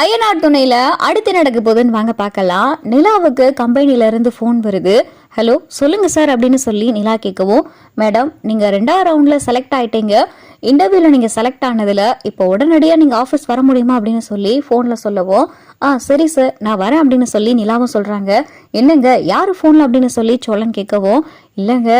அயனார் துணையில அடுத்து நடக்க போகுதுன்னு வாங்க பார்க்கலாம். நிலாவுக்கு கம்பெனில இருந்து ஃபோன் வருது. ஹலோ சொல்லுங்க சார் அப்படின்னு சொல்லி நிலா கேட்கவும் மேடம் நீங்க ரெண்டாவது ரவுண்ட்ல செலக்ட் ஆயிட்டீங்க. இன்டர்வியூல நீங்க செலக்ட் ஆனதுல இப்போ உடனடியாக நீங்க ஆஃபீஸ் வர முடியுமா? அப்படின்னு சொல்லி ஃபோன்ல சொல்லவும் ஆ சரி சார் நான் வரேன் அப்படின்னு சொல்லி நிலாவும் சொல்றாங்க. என்னங்க யார் ஃபோன்ல அப்படின்னு சொல்லி சோழன் கேட்கவும் இல்லைங்க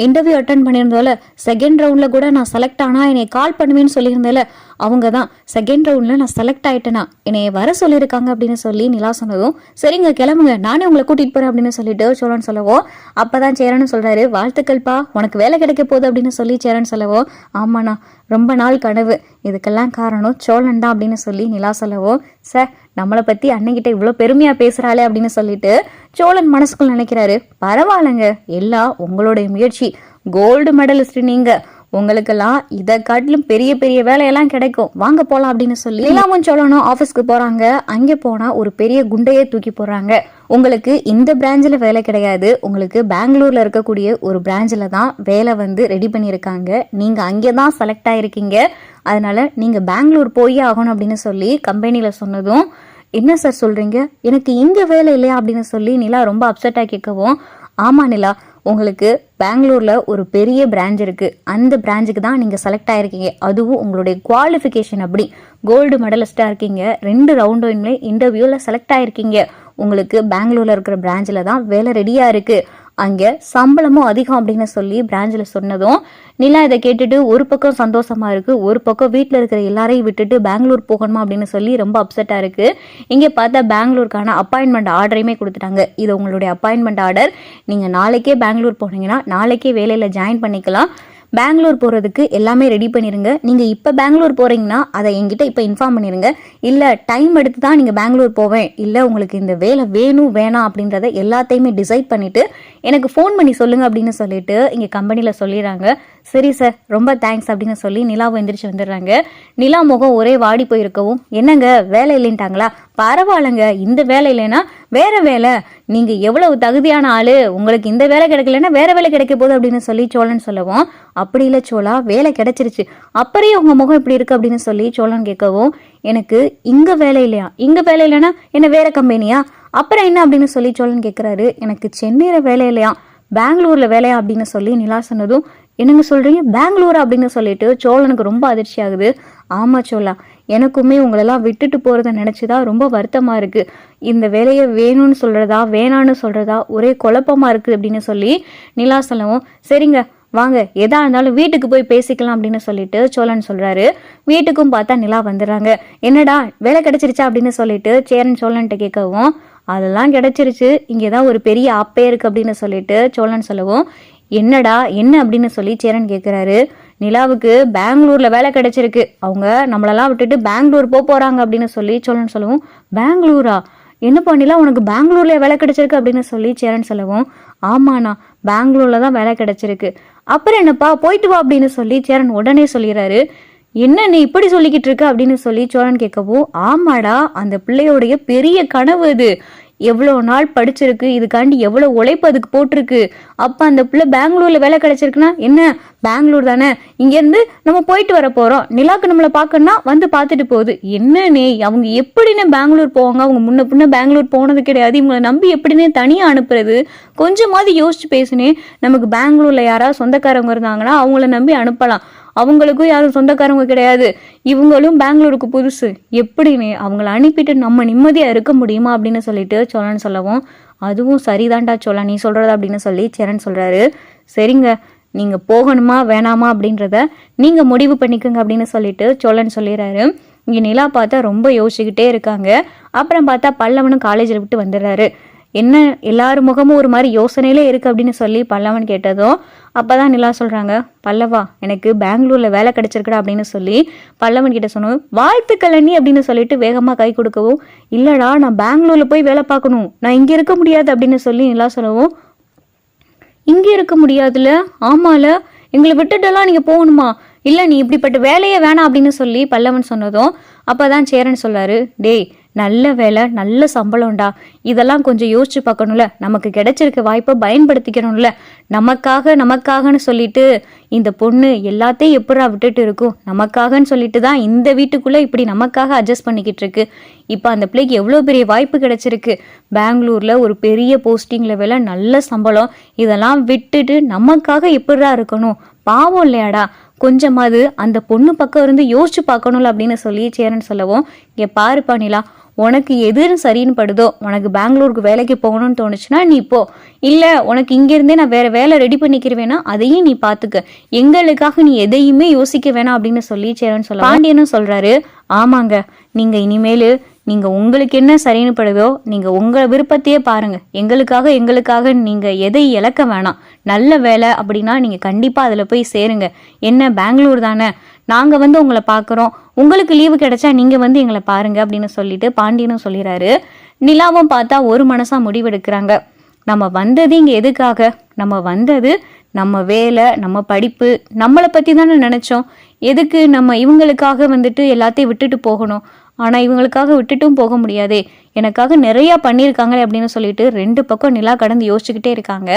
இன்டர்வியூ அட்டன் பண்ணியிருந்தோல செகண்ட் ரவுண்டில் கூட நான் செலக்ட் ஆனால் என்னை கால் பண்ணுவேன்னு சொல்லியிருந்தேல அவங்க தான் செகண்ட் ரவுண்டில் நான் செலக்ட் ஆயிட்டேனா என்னை வர சொல்லியிருக்காங்க அப்படின்னு சொல்லி நிலா சொன்னதும் சரிங்க கிளம்புங்க நானே உங்களை கூட்டிகிட்டு போகிறேன் அப்படின்னு சொல்லிட்டு சோழன் சொல்லவும் அப்போ தான் சேரன் சொல்கிறாரு வாழ்த்துக்கள்ப்பா உனக்கு வேலை கிடைக்க போகுது அப்படின்னு சொல்லி சேரன் சொல்லவும் ஆமாண்ணா ரொம்ப நாள் கனவு இதுக்கெல்லாம் காரணம் சோழன் தான் அப்படின்னு சொல்லி நிலா சொல்லவும் சார் நம்மளை பற்றி அன்னைக்கிட்ட இவ்வளோ பெருமையாக பேசுகிறாளே அப்படின்னு சொல்லிட்டு சோழன் மனசுக்குள் நினைக்கிறாரு பரவாயில்லைங்க எல்லாம் உங்களுடைய முயற்சி கோல்டு மெடலிஸ்ட் நீங்க. உங்களுக்கெல்லாம் இதை காட்டிலும் பெரிய பெரிய வேலையெல்லாம் கிடைக்கும். வாங்க போலாம் அப்படின்னு சொல்லி எல்லாமும் சோழனும் ஆஃபீஸ்க்கு போறாங்க. அங்கே போனா ஒரு பெரிய குண்டையே தூக்கி போடுறாங்க. உங்களுக்கு இந்த பிரான்ச்சில் வேலை கிடையாது. உங்களுக்கு பெங்களூர்ல இருக்கக்கூடிய ஒரு பிரான்ச்சில் தான் வேலை வந்து ரெடி பண்ணியிருக்காங்க. நீங்கள் அங்கே தான் செலக்ட் ஆகிருக்கீங்க அதனால நீங்கள் பெங்களூர் போய் ஆகணும் அப்படின்னு சொல்லி கம்பெனியில் சொன்னதும் என்ன சார் சொல்கிறீங்க எனக்கு இங்கே வேலை இல்லையா? அப்படின்னு சொல்லி நிலா ரொம்ப அப்செட்டாக கேட்கவும் ஆமாம் நிலா உங்களுக்கு பெங்களூரில் ஒரு பெரிய பிரான்ச் இருக்குது அந்த பிரான்ச்சுக்கு தான் நீங்கள் செலக்ட் ஆகிருக்கீங்க அதுவும் உங்களுடைய குவாலிஃபிகேஷன் அப்படி. கோல்டு மெடலிஸ்ட்டாக இருக்கீங்க. ரெண்டு ரவுண்டுமே இன்டர்வியூவில் செலக்ட் ஆகிருக்கீங்க உங்களுக்கு பெங்களூரில் இருக்கிற பிரான்ச்சில் தான் வேலை ரெடியாக இருக்குது அங்கே சம்பளமும் அதிகம் அப்படின்னு சொல்லி பிரான்ச்சில் சொன்னதும் நிலா இதை கேட்டுட்டு ஒரு பக்கம் சந்தோஷமா இருக்கு ஒரு பக்கம் வீட்டில் இருக்கிற எல்லாரையும் விட்டுட்டு பெங்களூர் போகணுமா அப்படின்னு சொல்லி ரொம்ப அப்செட்டாக இருக்கு. இங்கே பார்த்தா பெங்களூருக்கான அப்பாயின்மெண்ட் ஆர்டரையுமே கொடுத்துட்டாங்க. இது உங்களுடைய அப்பாயின்மெண்ட் ஆர்டர் நீங்கள் நாளைக்கே பெங்களூர் போனீங்கன்னா நாளைக்கே வேலையில் ஜாயின் பண்ணிக்கலாம். பெங்களூர் போகிறதுக்கு எல்லாமே ரெடி பண்ணிடுங்க நீங்கள் இப்போ பெங்களூர் போகிறீங்கன்னா அதை எங்கிட்ட இப்போ இன்ஃபார்ம் பண்ணிடுங்க இல்லை டைம் எடுத்து தான் நீங்கள் பெங்களூர் போவேன். இல்லை உங்களுக்கு இந்த வேலை வேணும் வேணாம் அப்படின்றத எல்லாத்தையுமே டிசைட் பண்ணிவிட்டு எனக்கு ஃபோன் பண்ணி சொல்லுங்கள் அப்படின்னு சொல்லிட்டு இங்கே கம்பெனியில் சொல்லிடுறாங்க. சரி சார் ரொம்ப தேங்க்ஸ் அப்படின்னு சொல்லி நிலாவை எந்திரிச்சு வந்துடுறாங்க. நிலா முகம் ஒரே வாடி போயிருக்கவும் என்னங்க வேலை இல்லைன்ட்டாங்களா? பரவாயில்லைங்க இந்த வேலை இல்லைன்னா வேற வேலை. நீங்க எவ்வளவு தகுதியான ஆளு உங்களுக்கு இந்த வேலை கிடைக்கலன்னா வேற வேலை கிடைக்க போகுது அப்படின்னு சொல்லி சோழன் சொல்லவும் அப்படி இல்லை சோழா வேலை கிடைச்சிருச்சு. அப்புறம் உங்க முகம் இப்படி இருக்கு அப்படின்னு சொல்லி சோழன் கேட்கவும் எனக்கு இங்க வேலை இல்லையா? இங்க வேலை இல்லைன்னா என்ன வேற கம்பெனியா அப்புறம் என்ன? அப்படின்னு சொல்லி சோழன் கேட்குறாரு எனக்கு சென்னையில வேலை இல்லையா? பெங்களூர்ல வேலையா? அப்படின்னு சொல்லி நிலா சொன்னதும் என்னங்க சொல்கிறீங்க பெங்களூர் அப்படின்னு சொல்லிட்டு சோழனுக்கு ரொம்ப அதிர்ச்சி ஆகுது. ஆமாம் சோழா எனக்குமே உங்களெல்லாம் விட்டுட்டு போகிறத நினைச்சுதான் ரொம்ப வருத்தமாக இருக்குது இந்த வேலையை வேணும்னு சொல்கிறதா வேணான்னு சொல்கிறதா ஒரே குழப்பமாக இருக்குது அப்படின்னு சொல்லி நிலா சொல்லவும் சரிங்க வாங்க எதா இருந்தாலும் வீட்டுக்கு போய் பேசிக்கலாம் அப்படின்னு சொல்லிட்டு சோழன் சொல்றாரு. வீட்டுக்கும் பார்த்தா நிலா வந்துடுறாங்க. என்னடா வேலை கிடைச்சிருச்சா அப்படின்னு சொல்லிட்டு சேரன் சோழன்ட்ட கேட்கவும் அதெல்லாம் கிடைச்சிருச்சு இங்கே தான் ஒரு பெரிய அப்பே இருக்கு அப்படின்னு சொல்லிட்டு சோழன் சொல்லவும் என்னடா என்ன அப்படின்னு சொல்லி சேரன் கேட்குறாரு நிலாவுக்கு பெங்களூரில் வேலை கிடைச்சிருக்கு. அவங்க நம்மளெல்லாம் விட்டுட்டு பெங்களூர் போக போகிறாங்க அப்படின்னு சொல்லி சோழன் சொல்லவும் பெங்களூரா? என்னப்பா நிலா உனக்கு பெங்களூர்ல வேலை கிடைச்சிருக்கு? அப்படின்னு சொல்லி சேரன் சொல்லவும் ஆமாண்ணா பெங்களூர்ல தான் வேலை கிடைச்சிருக்கு. அப்புறம் என்னப்பா போயிட்டு வா அப்படின்னு சொல்லி சேரன் உடனே சொல்லிடுறாரு. என்ன நீ இப்படி சொல்லிக்கிட்டு இருக்க? அப்படின்னு சொல்லி சோழன் கேட்கவும் ஆமாடா அந்த பிள்ளையோடைய பெரிய கனவு இது. எவ்வளோ நாள் படிச்சிருக்கு இதுக்காண்டி எவ்வளோ உழைப்பு அதுக்கு போட்டிருக்கு. அப்போ அந்த பிள்ளை பெங்களூரில் வேலை கிடைச்சிருக்குன்னா என்ன? பெங்களூர் தானே. இங்கேருந்து நம்ம போயிட்டு வர போகிறோம் நிலாக்கு நம்மளை பார்க்கணும்னா வந்து பார்த்துட்டு போகுது. என்னன்னே அவங்க எப்படின்னு பெங்களூர் போவாங்க. அவங்க முன்ன பின்ன பெங்களூர் போனது கிடையாது. இவங்களை நம்பி எப்படின்னு தனியாக அனுப்புறது. கொஞ்சமாவது யோசிச்சு பேசுனே. நமக்கு பெங்களூரில் யாராவது சொந்தக்காரவங்க இருந்தாங்கன்னா அவங்கள நம்பி அனுப்பலாம். அவங்களுக்கும் யாரும் சொந்தக்காரங்க கிடையாது. இவங்களும் பெங்களூருக்கு புதுசு. எப்படின்னு அவங்கள அனுப்பிட்டு நம்ம நிம்மதியாக இருக்க முடியுமா அப்படின்னு சொல்லிட்டு சோழன் சொல்லவும் அதுவும் சரிதான்டா சோழா நீ சொல்கிறது அப்படின்னு சொல்லி சரண் சொல்கிறாரு சரிங்க நீங்கள் போகணுமா வேணாமா? அப்படின்றத நீங்கள் முடிவு பண்ணிக்கோங்க அப்படின்னு சொல்லிட்டு சோழன் சொல்லிடுறாரு. இங்கே நிலா பார்த்தா ரொம்ப யோசிச்சுக்கிட்டே இருக்காங்க. அப்புறம் பார்த்தா பல்லவனும் காலேஜில் விட்டு வந்துடுறாரு. என்ன எல்லார் முகமும் ஒரு மாதிரி யோசனையிலே இருக்கு அப்படின்னு சொல்லி பல்லவன் கேட்டதும் அப்பதான் நிலா சொல்கிறாங்க பல்லவா எனக்கு பெங்களூரில் வேலை கிடச்சிருக்கடா அப்படின்னு சொல்லி பல்லவன் கிட்ட சொன்னோம் வாழ்த்துக்கள் அண்ணி அப்படின்னு சொல்லிட்டு வேகமாக கை கொடுக்கவும் இல்லைடா நான் பெங்களூரில் போய் வேலை பார்க்கணும் நான் இங்கே இருக்க முடியாது அப்படின்னு சொல்லி நிலா சொல்லவும் இங்கே இருக்க முடியாதுல ஆமால எங்களை விட்டுட்டெல்லாம் நீங்கள் போகணுமா? இல்லை நீ இப்படிப்பட்ட வேலையே வேணாம் அப்படின்னு சொல்லி பல்லவன் சொன்னதும் அப்பதான் சேரன் சொல்லாரு டேய் நல்ல வேலை நல்ல சம்பளம்டா. இதெல்லாம் கொஞ்சம் யோசிச்சு பார்க்கணும்ல. நமக்கு கிடைச்சிருக்க வாய்ப்பை பயன்படுத்திக்கணும்ல. நமக்காக நமக்காகன்னு சொல்லிட்டு இந்த பொண்ணு எல்லாத்தையும் எப்படா விட்டுட்டு இருக்கும்? நமக்காகன்னு சொல்லிட்டு தான் இந்த வீட்டுக்குள்ளே இப்படி நமக்காக அட்ஜஸ்ட் பண்ணிக்கிட்டு இருக்கு. இப்போ அந்த பிள்ளைக்கு எவ்வளோ பெரிய வாய்ப்பு கிடைச்சிருக்கு? பெங்களூரில் ஒரு பெரிய போஸ்டிங்கில் வேலை நல்ல சம்பளம். இதெல்லாம் விட்டுட்டு நமக்காக எப்படா இருக்கணும்? பாவம் இல்லையாடா. கொஞ்சமாவது அந்த பொண்ணு பக்கம் இருந்து யோசிச்சு பார்க்கணும்ல அப்படின்னு சொல்லி சேரன் சொல்லவும் இங்கே பாருப்பா நிலா உனக்கு எதுன்னு சரின்னு படுதோ உனக்கு பெங்களூருக்கு வேலைக்கு போகணும்னு தோணுச்சுன்னா நீ போ. இல்லை உனக்கு இங்கேருந்தே நான் வேறு வேலை ரெடி பண்ணிக்கிறவேனா அதையும் நீ பார்த்துக்க எங்களுக்காக நீ எதையுமே யோசிக்க வேணாம் அப்படின்னு சொல்லி சேரன் சொல்ல பாண்டியனும் சொல்கிறாரு ஆமாங்க நீங்கள் இனிமேல் நீங்கள் உங்களுக்கு என்ன சரின்னு படுதோ நீங்கள் உங்க விருப்பத்தையே பாருங்கள் எங்களுக்காக எங்களுக்காக நீங்கள் எதை இழக்க வேணாம். நல்ல வேலை அப்படின்னா நீங்கள் கண்டிப்பாக அதில் போய் சேருங்க. என்ன பெங்களூர் தானே. நாங்கள் வந்து உங்களை பார்க்குறோம் உங்களுக்கு லீவு கிடைச்சா நீங்க வந்து எங்களை பாருங்க அப்படின்னு சொல்லிட்டு பாண்டியனும் சொல்லிடுறாரு நிலாவும் பார்த்தா ஒரு மனசா முடிவெடுக்கிறாங்க. நம்ம வந்தது இங்கே எதுக்காக? நம்ம வந்தது நம்ம வேலை நம்ம படிப்பு நம்மளை பற்றி தானே நினச்சோம். எதுக்கு நம்ம இவங்களுக்காக வந்துட்டு எல்லாத்தையும் விட்டுட்டு போகணும்? ஆனால் இவங்களுக்காக விட்டுட்டும் போக முடியாதே. எனக்காக நிறையா பண்ணியிருக்காங்களே அப்படின்னு சொல்லிட்டு ரெண்டு பக்கம் நிலா கடந்து யோசிச்சுக்கிட்டே இருக்காங்க.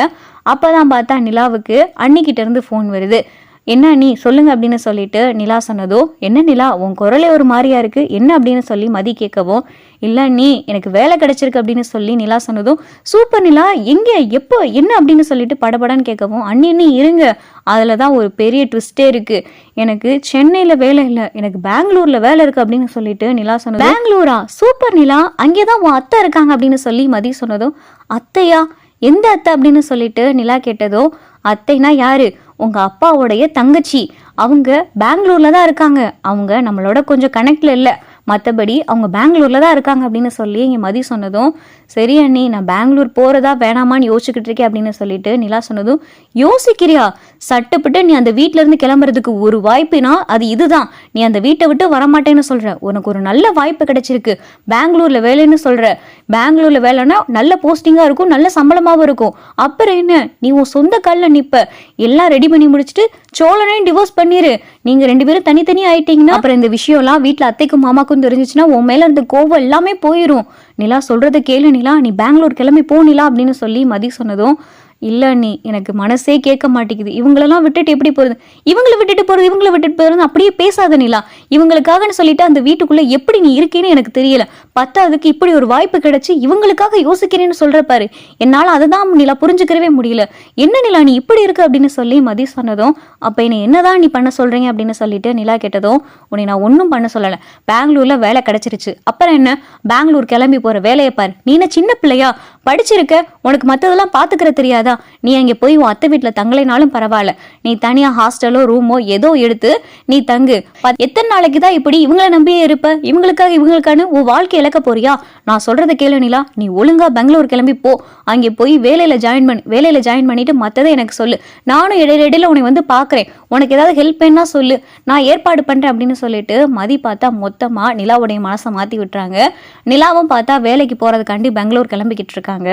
அப்போ தான் பார்த்தா நிலாவுக்கு அன்னிக்கிட்ட இருந்து ஃபோன் வருது. என்ன நீ சொல்லுங்க அப்படின்னு சொல்லிட்டு நிலா சொன்னதோ என்ன நிலா உன் குரலே ஒரு மாதிரியா இருக்கு என்ன அப்படின்னு சொல்லி மதி கேட்கவும் இல்லை நீ எனக்கு வேலை கிடைச்சிருக்கு அப்படின்னு சொல்லி நிலா சொன்னதும் சூப்பர் நிலா எங்க எப்போ என்ன அப்படின்னு சொல்லிட்டு படபடன்னு கேட்கவும் அண்ணி அண்ணி இருங்க அதில் தான் ஒரு பெரிய ட்விஸ்டே இருக்கு. எனக்கு சென்னையில் வேலை இல்லை எனக்கு பெங்களூர்ல வேலை இருக்கு அப்படின்னு சொல்லிட்டு நிலா சொன்னது பெங்களூரா? சூப்பர் நிலா அங்கே தான் உன் அத்தை இருக்காங்க அப்படின்னு சொல்லி மதி சொன்னதும் அத்தையா? எந்த அத்தை? அப்படின்னு சொல்லிட்டு நிலா கேட்டதோ அத்தைனா யாரு? உங்கள் அப்பாவுடைய தங்கச்சி. அவங்க பெங்களூரில் தான் இருக்காங்க. அவங்க நம்மளோட கொஞ்சம் கனெக்டில் இல்லை. மற்றபடி அவங்க பெங்களூரில் தான் இருக்காங்க அப்படின்னு சொல்லி இங்கே மதி சொன்னதும் சரி அண்ணி நான் பெங்களூர் போகிறதா வேணாமான்னு யோசிச்சுக்கிட்டு இருக்கேன் அப்படின்னு சொல்லிட்டு நிலா சொன்னதும் யோசிக்கிறியா? சட்டப்பட்டு நீ அந்த வீட்டிலேருந்து இருந்து கிளம்புறதுக்கு ஒரு வாய்ப்புனா அது இதுதான். நீ அந்த வீட்டை விட்டு வரமாட்டேன்னு சொல்கிற உனக்கு ஒரு நல்ல வாய்ப்பு கிடைச்சிருக்கு. பெங்களூரில் வேலைன்னு சொல்கிற பெங்களூரில் வேலைன்னா நல்ல போஸ்டிங்காக இருக்கும் நல்ல சம்பளமாகவும் இருக்கும். அப்புறம் என்ன? நீ உன் சொந்த கால்ல நிற்ப எல்லாம் ரெடி பண்ணி முடிச்சுட்டு சோழனையும் டிவோர்ஸ் பண்ணிரு. நீங்க ரெண்டு பேரும் தனித்தனி ஆயிட்டீங்கன்னா அப்புறம் இந்த விஷயம்லாம் வீட்டுல அத்தைக்கும் மாமாக்கும் தெரிஞ்சிச்சுன்னா உன் மேல இருந்த கோவம் எல்லாமே போயிடும் நிலா சொல்றத கேளு நிலா. நீ பெங்களூர் கிளம்பி போ நிலா அப்படின்னு சொல்லி மதி சொன்னதும் இல்லை நீ எனக்கு மனசே கேட்க மாட்டேங்குது. இவங்களெல்லாம் விட்டுட்டு எப்படி போகிறது இவங்களை விட்டுட்டு போகிறது இவங்கள விட்டுட்டு போகிறது அப்படியே பேசாத நிலா. இவங்களுக்காகன்னு சொல்லிட்டு அந்த வீட்டுக்குள்ளே எப்படி நீ இருக்கேன்னு எனக்கு தெரியல. பத்தாவதுக்கு இப்படி ஒரு வாய்ப்பு கிடைச்சி இவங்களுக்காக யோசிக்கிறேன்னு சொல்கிற பாரு. என்னால் அதை தான் நிலா புரிஞ்சுக்கிறவே முடியல. என்ன நிலா நீ இப்படி இருக்கு அப்படின்னு சொல்லி மதி சொன்னதும் அப்போ என்னை என்னதான் நீ பண்ண சொல்கிறீங்க அப்படின்னு சொல்லிட்டு நிலா கேட்டதும் உன்னை நான் ஒன்றும் பண்ண சொல்லலை. பெங்களூரில் வேலை கிடச்சிருச்சு. அப்புறம் என்ன? பெங்களூர் கிளம்பி போகிற வேலையை பாரு. நீ என்ன சின்ன பிள்ளையா? படிச்சிருக்க உனக்கு மற்றதெல்லாம் பார்த்துக்கிற தெரியாதா? நீ அங்கே போய் உன் அத்தை வீட்டில் தங்கலைனாலும் பரவாயில்ல. நீ தனியாக ஹாஸ்டலோ ரூமோ ஏதோ எடுத்து நீ தங்கு. பத்- எத்தனை நாளைக்கு தான் இப்படி இவங்கள நம்பியே இருப்ப? இவங்களுக்காக இவங்களுக்கான உன் வாழ்க்கை இழக்க போறியா? நான் சொல்கிறத கேளு நிலா. நீ ஒழுங்காக பெங்களூர் கிளம்பி போ. அங்கே போய் வேலையில் ஜாயின் பண்ணு வேலையில் ஜாயின் பண்ணிட்டு மற்றதை எனக்கு சொல்லு. நானும் இடையில உன்னை வந்து பார்க்குறேன் உனக்கு ஏதாவது ஹெல்ப் வேணா சொல்லு. நான் ஏற்பாடு பண்ணுறேன் அப்படின்னு சொல்லிட்டு மதி பார்த்தா மொத்தமாக நிலாவுடைய மனசை மாற்றி விட்டுறாங்க. நிலாவும் பார்த்தா வேலைக்கு போகிறதுக்காண்டி பெங்களூர் கிளம்பிக்கிட்டு இருக்காங்க